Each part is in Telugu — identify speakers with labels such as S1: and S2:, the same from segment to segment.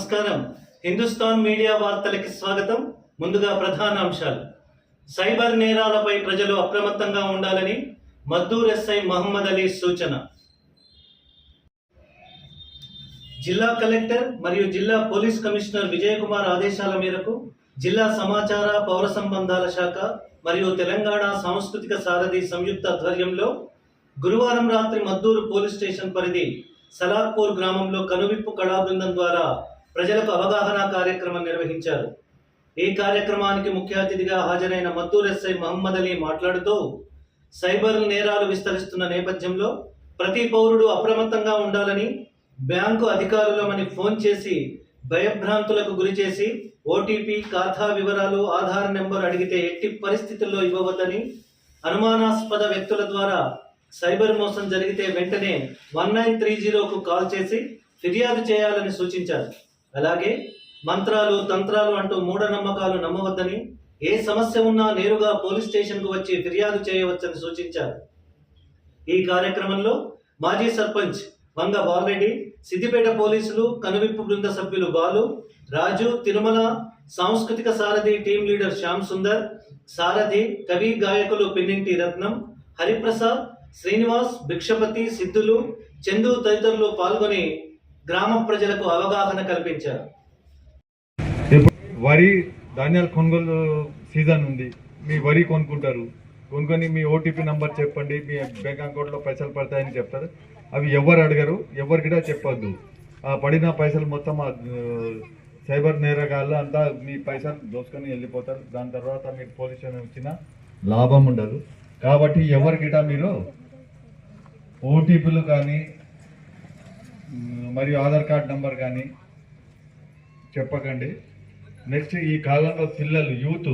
S1: నమస్కారం. హిందుస్థాన్ మీడియా వార్తలకి స్వాగతం. ముందుగా ప్రధాన అంశాలు. సైబర్ నేరాలపై ప్రజలు అప్రమత్తంగా ఉండాలని మద్దూర్ ఎస్ఐ మహమ్మద్ అలీ సూచన. జిల్లా కలెక్టర్ మరియు జిల్లా పోలీస్ కమిషనర్ విజయ్ కుమార్ ఆదేశాల మేరకు జిల్లా సమాచార పౌర సంబంధాల శాఖ మరియు తెలంగాణ సాంస్కృతిక సారథి సంయుక్త ఆధ్వర్యంలో గురువారం రాత్రి మద్దూరు పోలీస్ స్టేషన్ పరిధి సలార్పూర్ గ్రామంలో కనువిప్పు కళా బృందం ద్వారా ప్రజలకు అవగాహన కార్యక్రమం నిర్వహించారు. ఈ కార్యక్రమానికి ముఖ్య అతిథిగా హాజరైన మద్దూర్ ఎస్ఐ మహమ్మద్ అలీ మాట్లాడుతూ సైబర్ నేరాలు విస్తరిస్తున్న నేపథ్యంలో ప్రతి పౌరుడు అప్రమత్తంగా ఉండాలని బ్యాంకు అధికారులమని ఫోన్ చేసి భయభ్రాంతులకు గురిచేసి ఓటీపీ ఖాతా వివరాలు ఆధార్ నెంబర్ అడిగితే ఎట్టి పరిస్థితుల్లో ఇవ్వవద్దని అనుమానాస్పద వ్యక్తుల ద్వారా సైబర్ మోసం జరిగితే వెంటనే వన్ నైన్ త్రీ జీరోకు కాల్ చేసి ఫిర్యాదు చేయాలని సూచించారు. అలాగే మంత్రాలు తంత్రాలు అంటూ మూఢనమ్మకాలు నమ్మవద్దని ఏ సమస్య ఉన్నా నేరుగా పోలీస్ స్టేషన్కు వచ్చి ఫిర్యాదు చేయవచ్చని సూచించారు. ఈ కార్యక్రమంలో మాజీ సర్పంచ్ వంగ బాలరెడ్డి సిద్దిపేట పోలీసులు కనువిప్పు బృంద సభ్యులు బాలు రాజు తిరుమల సాంస్కృతిక సారథి టీం లీడర్ శ్యామ్ సుందర్ సారథి కవి గాయకులు పిన్నింటి రత్నం హరిప్రసాద్ శ్రీనివాస్ భిక్షపతి సిద్ధులు చందు తదితరులు పాల్గొని గ్రామ ప్రజలకు అవగాహన కల్పించారు.
S2: వరి ధాన్యాల కొనుగోలు సీజన్ ఉంది. మీ వరి కొనుక్కుంటారు. కొనుక్కొని మీ ఓటీపీ నంబర్ చెప్పండి మీ బ్యాంక్ అకౌంట్లో పైసలు పడతాయని చెప్తారు. అవి ఎవరు అడగరు ఎవరికి కూడా చెప్పొద్దు. ఆ పడిన పైసలు మొత్తం ఆ, సైబర్ నేరగాళ్ళు అంతా మీ పైసలు దోసుకొని వెళ్ళిపోతారు. దాని తర్వాత మీరు పోలీస్ స్టేషన్ వచ్చిన లాభం ఉండదు. కాబట్టి ఎవరికిట మీరు ఓటీపీలు కానీ మరియు ఆధార్ కార్డ్ నంబర్ కానీ చెప్పకండి. నెక్స్ట్ ఈ కాలంలో పిల్లలు యూత్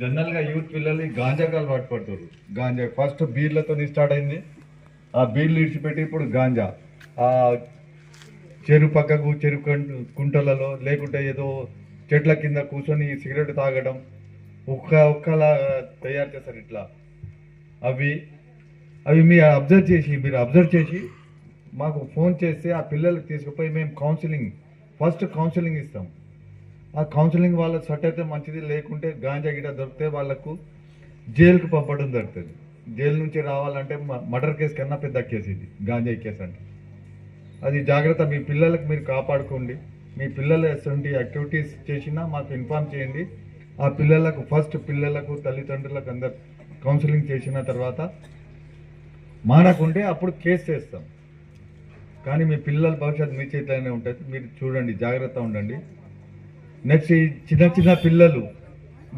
S2: జనరల్గా యూత్ పిల్లలు గాంజా కాలు అలవాటు పడుతారు గాంజా ఫస్ట్ బీర్లతో స్టార్ట్ అయింది. ఆ బీర్లు ఇడిచిపెట్టి ఇప్పుడు గాంజా. ఆ చెరువు పక్కకు చెరువు కుంటలలో లేకుంటే ఏదో చెట్ల కింద కూర్చొని సిగరెట్ తాగడం ఒక్క ఒక్కలా తయారు చేస్తారు ఇట్లా. అవి అవి మీరు అబ్జర్వ్ చేసి మీరు అబ్జర్వ్ చేసి మాకు ఫోన్ చేస్తే ఆ పిల్లలకి తీసుకుపోయి మేము కౌన్సిలింగ్ ఫస్ట్ కౌన్సిలింగ్ ఇస్తాం. ఆ కౌన్సిలింగ్ వాళ్ళ సెట్ అయితే మంచిది లేకుంటే గాంజా గిట దొరికితే వాళ్ళకు జైలుకు పంపడం జరుగుతుంది. జైలు నుంచి రావాలంటే మర్డర్ కేసు కన్నా పెద్ద కేసు ఇది గాంజా కేసు అంటే. అది జాగ్రత్త మీ పిల్లలకు మీరు కాపాడుకోండి. మీ పిల్లలు ఎటువంటి యాక్టివిటీస్ చేసినా మాకు ఇన్ఫార్మ్ చేయండి. ఆ పిల్లలకు ఫస్ట్ పిల్లలకు తల్లిదండ్రులకు అందరు కౌన్సిలింగ్ చేసిన తర్వాత మానకుంటే అప్పుడు కేసు చేస్తాం కానీ మీ పిల్లల భవిష్యత్తు మీ చేతిలోనే ఉంటుంది. మీరు చూడండి జాగ్రత్త ఉండండి. నెక్స్ట్ ఈ చిన్న చిన్న పిల్లలు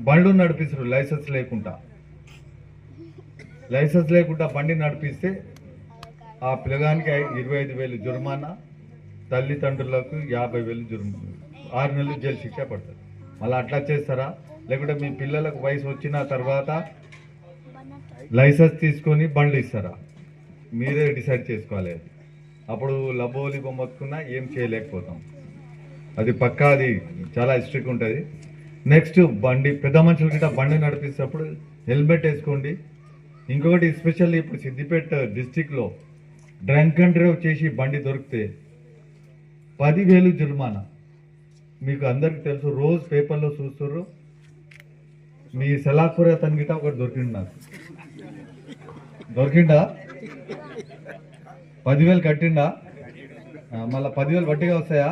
S2: బండ్లు నడిపిస్తారు లైసెన్స్ లేకుండా. లైసెన్స్ లేకుండా బండి నడిపిస్తే ఆ పిల్లగానికి ఇరవై ఐదు వేలు జుర్మానా తల్లిదండ్రులకు యాభై వేలు జుర్మానా ఆరు నెలలు జైలు శిక్ష పడుతుంది. మళ్ళీ అట్లా చేస్తారా? లేకుంటే మీ పిల్లలకు వయసు వచ్చిన తర్వాత లైసెన్స్ తీసుకొని బండ్లు ఇస్తారా? మీరే డిసైడ్ చేసుకోవాలి అప్పుడు లబోలి బొమ్మకున్నా ఏం చేయలేకపోతాం. అది పక్కా అది చాలా స్ట్రిక్ ఉంటుంది. నెక్స్ట్ బండి పెద్ద మనుషుల గిట్ట బండి నడిపిస్తేప్పుడు హెల్మెట్ వేసుకోండి. ఇంకొకటి ఎస్పెషల్లీ ఇప్పుడు సిద్దిపేట డిస్టిక్లో డ్రంక్ అండ్ డ్రైవ్ చేసి బండి దొరికితే పదివేలు జుర్మానా. మీకు అందరికి తెలుసు రోజు పేపర్లో చూస్తుర్రు. మీ సలాపూర్ అతని గిట్ట ఒకటి దొరికిండు నాకు. దొరికిండా? పదివేలు కట్టిండా? మళ్ళీ పదివేలు వడ్డీగా వస్తాయా?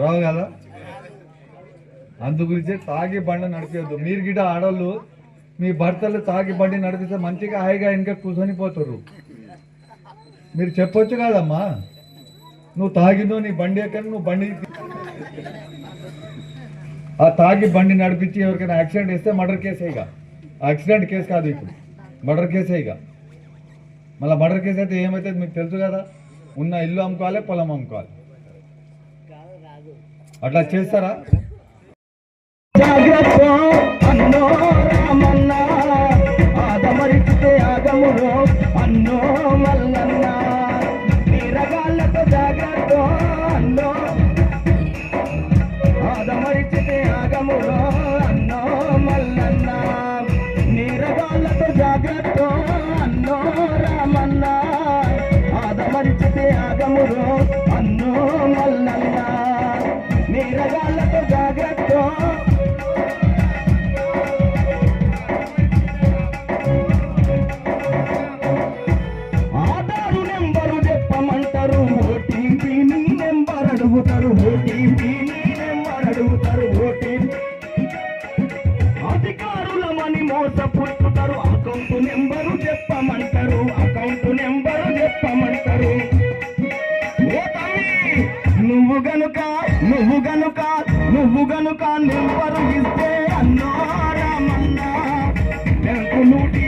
S2: రావు కదా? అందు గురించి తాగి బండి నడిపేయద్దు. మీరు గిట ఆడవాళ్ళు మీ భర్తలు తాగి బండి నడిపిస్తే మంచిగా హాయిగా ఇంకా కూర్చొని పోతారు మీరు చెప్పొచ్చు కదమ్మా. నువ్వు తాగినో నీ బండి ఎక్కడ? నువ్వు బండి ఆ తాగి బండి నడిపించి ఎవరికైనా యాక్సిడెంట్ వేస్తే మర్డర్ కేసే ఇక. యాక్సిడెంట్ కేసు కాదు ఇప్పుడు. మర్డర్ కేసే మళ్ళీ మర్డర్ కేసు అయితే ఏమవుతుంది మీకు తెలుసు కదా? ఉన్న ఇల్లు అమ్ముకోవాలి పొలం అమ్ముకోవాలి. అట్లా చేస్తారా?
S3: జాగ్రత్త అన్నో మోసపుచ్చుతారు అకౌంట్ నెంబరు చెప్పమంటారు. అకౌంట్ నెంబరు చెప్పమంటారు. నువ్వు గనుక నువ్వు గనుక నువ్వు గనుక నెంబరు ఇస్తే అన్నారామన్నా. బ్యాంకు నూటి